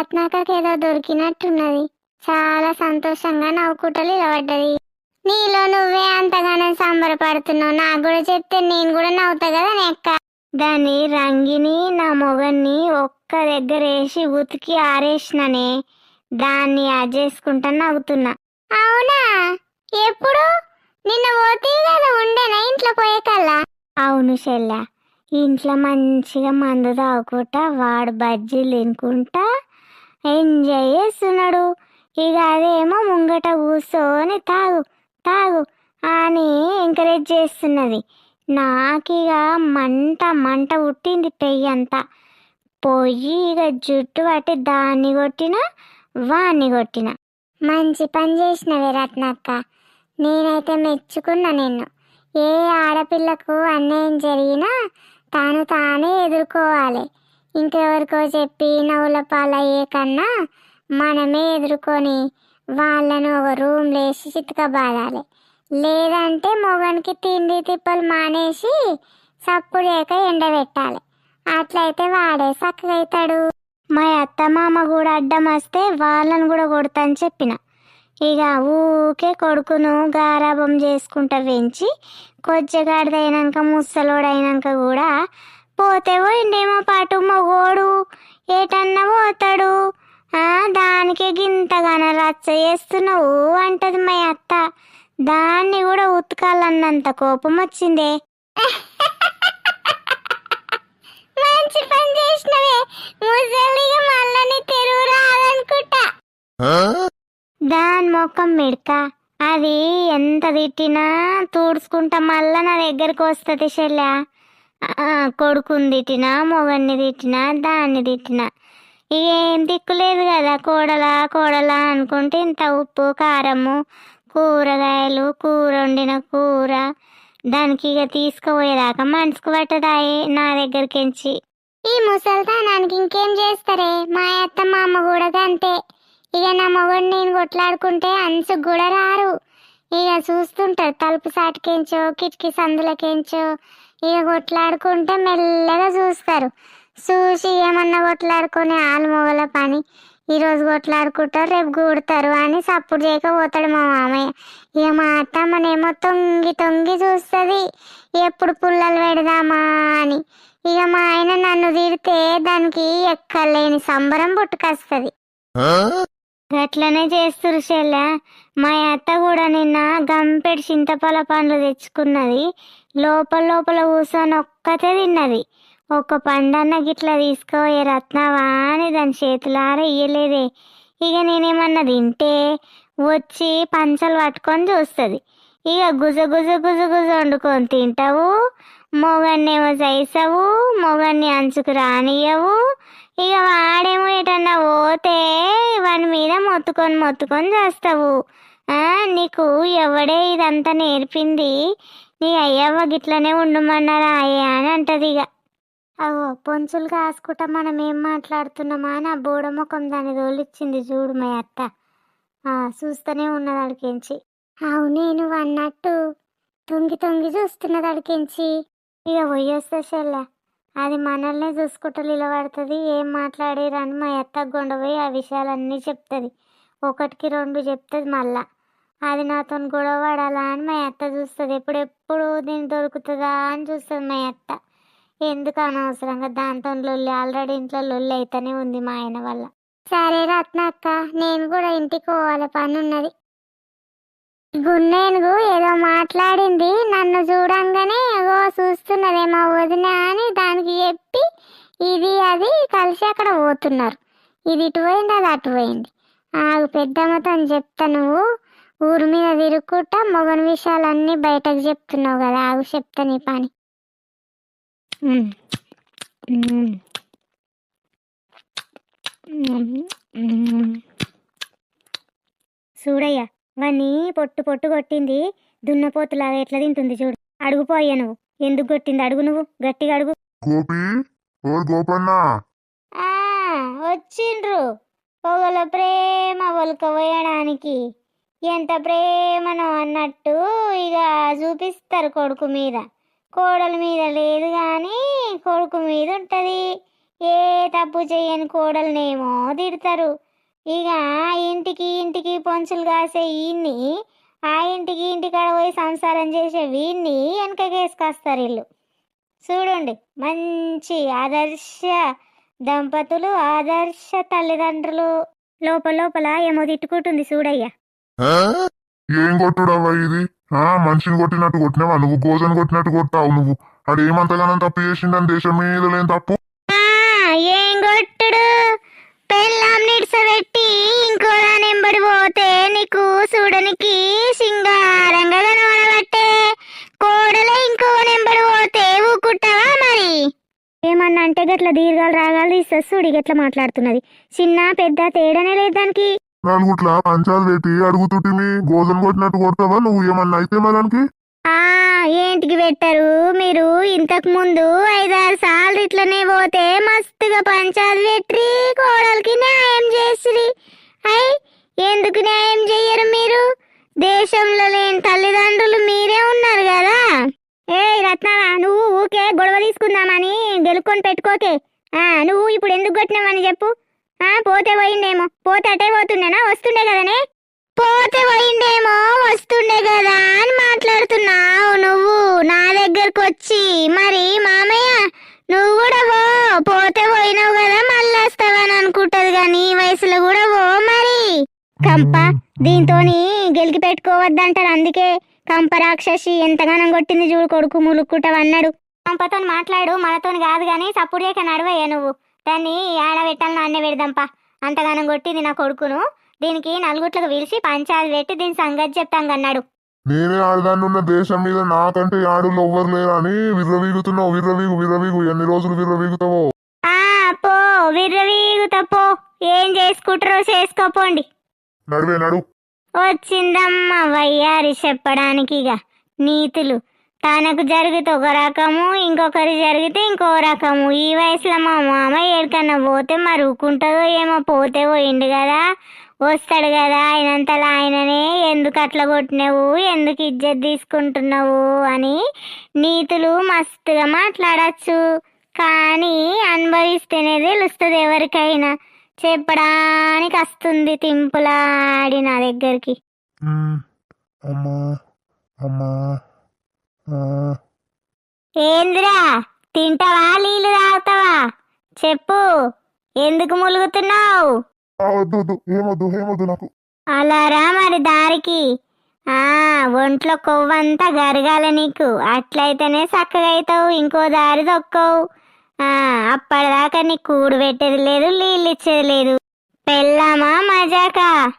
రత్నాకకి ఏదో దొరికినట్టున్నది. చాలా సంతోషంగా నవ్వుకుంటూ నిలబడ్డది నీలో నువ్వే అంతగానో సంబరపడుతున్నావు. నాకు కూడా చెప్తే నేను కూడా నవ్వుతా కదా నెక్క దాన్ని రంగిని నా మొగన్ని ఒక్క దగ్గర వేసి ఉతికి ఆరేసిననే దాన్ని చేసుకుంటా నవ్వుతున్నా. అవునా? ఎప్పుడు? నిన్న పోతే కదా ఉండేనా ఇంట్లో పోయేకల్లా? అవును చెల్ల ఇంట్లో మంచిగా మందు తాగుకుంటా వాడు బజ్జీలు తినుకుంటా ఎంజాయ్ చేస్తున్నాడు? ఇక అదేమో ముంగట కూర్చొని తాగు తాగు అని ఎంకరేజ్ చేస్తున్నది. నాకిగ మంట మంట పుట్టింది పెయ్యంతా పోయి ఇక జుట్టు పట్టి దాన్ని కొట్టిన వాన్ని కొట్టిన. మంచి పని చేసినవే రత్నక్క. నేనైతే మెచ్చుకున్నా నిన్ను. ఏ ఆడపిల్లకు అన్యాయం జరిగినా తాను తానే ఎదుర్కోవాలి. ఇంకెవరికో చెప్పి నవ్వుల పాలయ్యే కన్నా మనమే ఎదుర్కొని వాళ్ళను ఒక రూమ్ లేసి చితకబాదాలి. లేదంటే మొగనికి తిండి తిప్పలు మానేసి సప్పుడు లేక ఎండబెట్టాలి. అట్లయితే వాడే చక్కగైతాడు మా అత్త మామ కూడా అడ్డం వస్తే వాళ్ళని కూడా కొడతాను చెప్పిన. ఇక ఊకే కొడుకును గారాబం చేసుకుంటా పెంచి కొచ్చగాడిదైనాక ముసలోడైనాక కూడా పోతే పోయిండేమో పాటు మొగోడు ఏటన్నా పోతాడు దానికి గింతగాన రచ్చ చేస్తున్నావు అంటది మా అత్త. దాన్ని కూడా ఉతకాలన్నంత కోపం వచ్చిందే. మంచి పని చేసినవే. ముసలిగా మళ్ళీ తెరువు రాదనుకుంటా. దాని ముఖం మిడక అది ఎంత తిట్టినా తూడ్చుకుంటా మళ్ళా నా దగ్గరికి వస్తుంది ఆ, కొడుకుని తిట్టినా మొగన్ని తిట్టినా దాన్ని తిట్టినా. ఇక ఏం దిక్కులేదు కదా కోడలా కోడలా అనుకుంటే ఇంత ఉప్పు కారము కూరగాయలు కూర వండిన కూర. దానికి ఇక తీసుకుపోయేదాకా మనసుకు పట్టదాయి నా దగ్గరికించి ఈ ముసల్తానానికి ఇంకేం చేస్తారే? మా అత్త మా అమ్మ కూడా అంతే ఇక నా మొగడు నేను కొట్లాడుకుంటే అంచుకు కూడా రారు. ఇక చూస్తుంటారు తలుపు సాటికెంచో కిటికీ సందులకెంచో ఇక కొట్లాడుకుంటే మెల్లగా చూస్తారు. చూసి ఏమన్నా కొట్లాడుకొని ఆలు మొగల పని ఈరోజు కొట్లాడుకుంటారు రేపు కూడతారు అని సప్పుడు చేయకపోతాడు మా మామయ్య. ఇక మా అత్తమ్మనేమో తొంగి తొంగి చూస్తుంది ఎప్పుడు పుల్లలు పెడదామా అని. ఇక మా ఆయన నన్ను తిడితే దానికి ఎక్కలేని సంబరం పుట్టుకొస్తుంది. గట్లనే చేస్తురు చెల్ల. మా అత్త కూడా నిన్న గంపెడి చింతపల పండ్లు తెచ్చుకున్నది లోపల లోపల కూర్చొని ఒక్కతే తిన్నది. ఒక పండన్న గిట్లా తీసుకోయే రత్నవా అని దాని చేతులారా ఇయ్యలేదే. ఇక నేనేమన్నా తింటే వచ్చి పంచలు పట్టుకొని చూస్తుంది. ఇక గుజ గుజ గుజ గుజ వండుకొని తింటావు. మొగన్నేమో చేసావు మొగన్ని అంచుకు రానియవు ఇక వాడేమో ఎటన్నా పోతే వాని మీద మొత్తుకొని మొత్తుకొని చేస్తావు. నీకు ఎవడే ఇదంతా నేర్పింది? నీ అయ్యవ్వ గిట్లనే ఉండమన్నారా అయ్యా అని అంటది ఇక అవో పొంచులు కాసుకుంటా మనం ఏం మాట్లాడుతున్నామా అని ఆ బోడముఖం దాని తోలిచ్చింది చూడు మా అత్త. చూస్తూనే ఉన్నది అడికించి అవునే నువ్వు అన్నట్టు తొంగి తొంగి చూస్తున్నది అడికించి ఇక పోయొస్తా చెల్లె అది మనల్నే చూసుకుంటూ నిలబడుతుంది ఏం మాట్లాడేరని మా అత్త గొండపోయి ఆ విషయాలన్నీ చెప్తుంది. ఒకటికి రెండు చెప్తుంది మళ్ళా. అది నాతో గొడవ పడాలా అని మా అత్త చూస్తుంది. ఎప్పుడెప్పుడు దీన్ని దొరుకుతుందా అని చూస్తుంది మా అత్త. ఎందుకు అనవసరంగా దాంతో లొల్లి ఆల్రెడీ ఇంట్లో లొల్లి అయితేనే ఉంది మా ఆయన వల్ల. సరే రత్నక్క నేను కూడా ఇంటికి పోవాలి పని ఉన్నది. గున్నేనుగు ఏదో మాట్లాడింది నన్ను చూడంగానే ఏదో చూస్తున్నదేమో వదిన అని దానికి చెప్పి ఇది అది కలిసి అక్కడ పోతున్నారు. ఇది ఇటు పోయింది అది అటు పోయింది. ఆగు పెద్దమ్మతో చెప్తా నువ్వు. ఊరి మీద తిరుగుకుంటా మొగని విషయాలన్నీ బయటకు చెప్తున్నావు కదా ఆగు చెప్తా నీ పని. చూడయ్యా వాణ్ణి పొట్టు పొట్టు కొట్టింది దున్నపోతులాగా ఎట్లా తింటుంది చూడు. అడుగుపోయా నువ్వు. ఎందుకు కొట్టింది అడుగు నువ్వు? గట్టిగా అడుగు. గోపి? ఓ గోపన్న. ఆ, వచ్చిండ్రు. పొగల ప్రేమ ఒలకపోయడానికి ఎంత ప్రేమనో అన్నట్టు ఇక చూపిస్తారు కొడుకు మీద. కోడల మీద లేదు కానీ కొడుకు మీద ఉంటుంది. ఏ తప్పు చేయని కోడలనేమో తిడతారు. ఇక ఇంటికి ఇంటికి పొంచులు కాసే ఈయన్ని ఆ ఇంటికి ఇంటికాడ పోయి సంసారం చేసే వీన్ని వెనకకేసుకొస్తారు వీళ్ళు. చూడండి మంచి ఆదర్శ దంపతులు ఆదర్శ తల్లిదండ్రులు. లోపల లోపల ఏమో తిట్టుకుంటుంది చూడయ్యా. ఏం కొట్టుడవ్వా ఇది? ఆ మనిషిని కొట్టినట్టు కొట్టినావా? నువ్వు గోజను కొట్టినట్టు కొట్టావు నువ్వు. అది ఏమంతగానం తప్పు చేసిందని దేశం మీద లేని తప్పు? ఆ, ఏం కొట్టుడు? పెళ్ళాం నిడిసబెట్టి ఇంకో దాని ఎంబడి పోతే నీకు చూడనికి సింగారంగా కనబడబట్టే. కోడలే ఇంకో నెంబడి పోతే ఊకుంటావా మరి? ఏమన్నా అంటే గట్ల దీర్ఘాలు రాగాలు తీస్తా చూడి గట్ల మాట్లాడుతున్నది. చిన్న పెద్ద తేడానే లేదు దానికి. నలుగుట్ల పంచాలు పెట్టి అడుగుతుంటిమి. గోజను కొట్టినట్టు కొడతావా నువ్వు ఏమన్నా అయితే మనకి ఆ ఏంటికి పెట్టరు? మీరు ఇంతకు ముందు ఐదారు సార్లు ఇట్లనే పోతే మస్తుగా పంచాలు పెట్టి కోడలికి న్యాయం చేసిరి. అయ్ ఎందుకు న్యాయం చెయ్యరు మీరు? దేశంలో లేని తల్లిదండ్రులు మీరే ఉన్నారు కదా. ఏ రత్నాల నువ్వు ఊకే గొడవ తీసుకుందామని గెలుక్కొని పెట్టుకోకే. ఆ నువ్వు ఇప్పుడు ఎందుకు కొట్టినావని చెప్పు. ఆ పోతే పోయిండేమో. పోతే అటే పోతుండేనా? వస్తుండే కదనే? పోతే పోయిండేమో వస్తుండే కదా అని మాట్లాడుతున్నావు నువ్వు. నా దగ్గరకు వచ్చి మరి మామయ్య నువ్వు కూడా పో. పోతే పోయినావు కదా మళ్ళీ వస్తావని అనుకుంటది కానీ ఈ వయసులో కూడా పో మరి. కంప దీంతోని గెలికి పెట్టుకోవద్దంటారు అందుకే కంప రాక్షసి ఎంతగానం కొట్టింది చూడు కొడుకు ములుక్కుంటావన్నాడు. కంపతో మాట్లాడు మనతోని కాదు కానీ సప్పుడు చేయక నడవయ్యా నువ్వు. దాన్ని ఆడబెట్టాలని నాన్నే పెడదాంపా. అంతగానం కొట్టింది నా కొడుకును. దీనికి నలుగుట్లకు పిలిచి పంచాయతీ పెట్టి దీని సంగతి చెప్తాం అన్నాడు నేనే ఆడదాన్ని ఉన్న దేశం మీద నాకంటే ఆడులు ఎవ్వరు లేరు అని విర్రవీగుతున్నావు విర్రవీగు విర్రవీగు. ఎన్ని రోజులు విర్రవీగుతావో? ఆ పో విర్రవీగుతా పో. ఏం చేసుకుంటారో చేసుకోపోండి నడువే నడు. వచ్చిందమ్మ వయ్యారి చెప్పడానికి ఇక నీతులు. తనకు జరిగితే ఒక రకము ఇంకొకరి జరిగితే ఇంకో రకము. ఈ వయసులో మా మామ ఎక్కడికన్నా పోతే మరి ఊకుంటుందో ఏమో పోతే పోయిండు కదా. వస్తాడు కదా ఆయనంతలా ఆయననే ఎందుకు అట్లా కొట్టినావు ఎందుకు ఇజ్జత్ తీసుకుంటున్నావు అని నీతులు మస్తుగా మాట్లాడచ్చు. కానీ అనుభవిస్తేనే తెలుస్తుంది ఎవరికైనా. చెప్పడానికి వస్తుంది తింపులాడి నా దగ్గరికి. అమ్మా అమ్మా. ఏందిరా తింటావా నీళ్ళు తాగుతావా? చెప్పు ఎందుకు ములుగుతున్నావు? వద్దు ఏమొద్దు ఏమొద్దు నాకు. అలారా మరి దారికి. ఆ ఒంట్లో కొవ్వంతా గరగాల నీకు. అట్లయితేనే చక్కగా అవుతావు ఇంకో దారి దొక్కవు. ఆ అప్పటిదాకా నీకు కూడు పెట్టేది లేదు నీళ్ళు ఇచ్చేది లేదు. పెళ్ళామా మజాకా?